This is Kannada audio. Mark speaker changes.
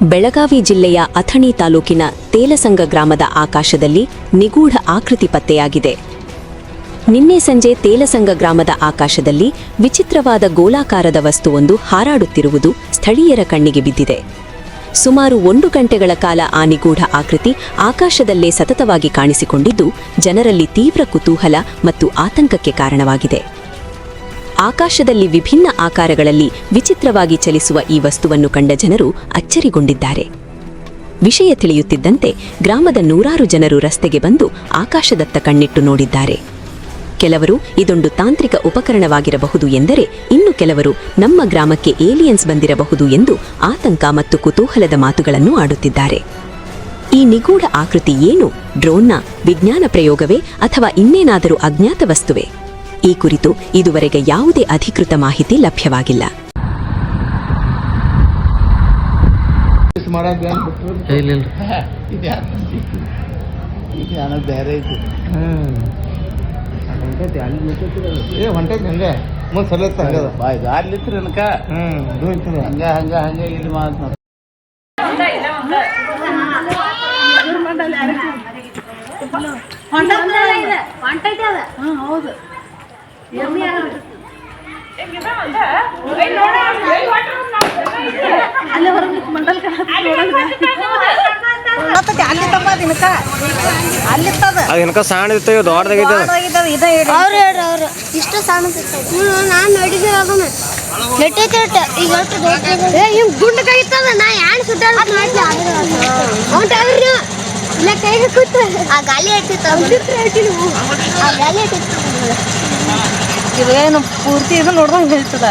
Speaker 1: ಬೆಳಗಾವಿ ಜಿಲ್ಲೆಯ ಅಥಣಿ ತಾಲೂಕಿನ ತೇಲಸಂಗ ಗ್ರಾಮದ ಆಕಾಶದಲ್ಲಿ ನಿಗೂಢ ಆಕೃತಿ ಪತ್ತೆಯಾಗಿದೆ. ನಿನ್ನೆ ಸಂಜೆ ತೇಲಸಂಗ ಗ್ರಾಮದ ಆಕಾಶದಲ್ಲಿ ವಿಚಿತ್ರವಾದ ಗೋಲಾಕಾರದ ವಸ್ತುವೊಂದು ಹಾರಾಡುತ್ತಿರುವುದು ಸ್ಥಳೀಯರ ಕಣ್ಣಿಗೆ ಬಿದ್ದಿದೆ. ಸುಮಾರು ಒಂದು ಗಂಟೆಗಳ ಕಾಲ ಆ ನಿಗೂಢ ಆಕೃತಿ ಆಕಾಶದಲ್ಲೇ ಸತತವಾಗಿ ಕಾಣಿಸಿಕೊಂಡಿದ್ದು, ಜನರಲ್ಲಿ ತೀವ್ರ ಕುತೂಹಲ ಮತ್ತು ಆತಂಕಕ್ಕೆ ಕಾರಣವಾಗಿದೆ. ಆಕಾಶದಲ್ಲಿ ವಿಭಿನ್ನ ಆಕಾರಗಳಲ್ಲಿ ವಿಚಿತ್ರವಾಗಿ ಚಲಿಸುವ ಈ ವಸ್ತುವನ್ನು ಕಂಡ ಜನರು ಅಚ್ಚರಿಗೊಂಡಿದ್ದಾರೆ. ವಿಷಯ ತಿಳಿಯುತ್ತಿದ್ದಂತೆ ಗ್ರಾಮದ ನೂರಾರು ಜನರು ರಸ್ತೆಗೆ ಬಂದು ಆಕಾಶದತ್ತ ಕಣ್ಣಿಟ್ಟು ನೋಡಿದ್ದಾರೆ. ಕೆಲವರು ಇದೊಂದು ತಾಂತ್ರಿಕ ಉಪಕರಣವಾಗಿರಬಹುದು ಎಂದರೆ ಇನ್ನು ಕೆಲವರು ನಮ್ಮ ಗ್ರಾಮಕ್ಕೆ ಏಲಿಯನ್ಸ್ ಬಂದಿರಬಹುದು ಎಂದು ಆತಂಕ ಮತ್ತು ಕುತೂಹಲದ ಮಾತುಗಳನ್ನು ಆಡುತ್ತಿದ್ದಾರೆ. ಈ ನಿಗೂಢ ಆಕೃತಿ ಏನು? ಡ್ರೋನ್ನ, ವಿಜ್ಞಾನ ಪ್ರಯೋಗವೇ ಅಥವಾ ಇನ್ನೇನಾದರೂ ಅಜ್ಞಾತ ವಸ್ತುವೇ? ಈ ಕುರಿತು ಇದುವರೆಗೆ ಯಾವುದೇ ಅಧಿಕೃತ ಮಾಹಿತಿ ಲಭ್ಯವಾಗಿಲ್ಲ.
Speaker 2: ಹೊಂಟೈತೆ ಅದ ಬಿಟ್ರು ಹೌದು. ಹಂಗದ
Speaker 3: ಬಾಯ್ ಅಲ್ಲಿತ್ರ ಅನ್ಕ
Speaker 2: ಹ್ಮ್ ಇದು ಐತದ
Speaker 3: ಹಂಗ ಹಂಗ ಹಂಗ ಇಲ್ಲಿ ಮಾತು
Speaker 4: ಅಲ್ಲಿತ್ತದ
Speaker 5: ಅದು ಏನಕ ಸಣ್ಣ ಇತ್ತು ಅದು.
Speaker 4: ಇದ
Speaker 6: ಅವ್ರು ಹೇಳ್ರಿ ಅವ್ರು. ಇಷ್ಟು ಸಣ್ಣ ನಾನು ನೋಡಿದ್ದೆ ಅದನ್ನ ನೆಟ್ಟೈತೆ ಈಗ ಒಟ್ಟು ದೊಡ್ಡ ಏ ಹಿಂಗ್ ಗುಂಡ ಕೈತದ ನಾ ಯಾನ್ ಸುಟ್ಟಾಡ ಮಾಡ್ಲಿ ಅವ್ನ್ ಅವ್ರು ಇಲ್ಲ ಕೈಗೆ ಕೂತ ಆ ಗಾಲಿ ಹತ್ತಿತ್ತು ಆ ಗಾಲಿ
Speaker 4: ಇದೇನು ಪೂರ್ತಿ ಇದು ನೋಡ್ದಂಗೆ ಹೇಳ್ತದ.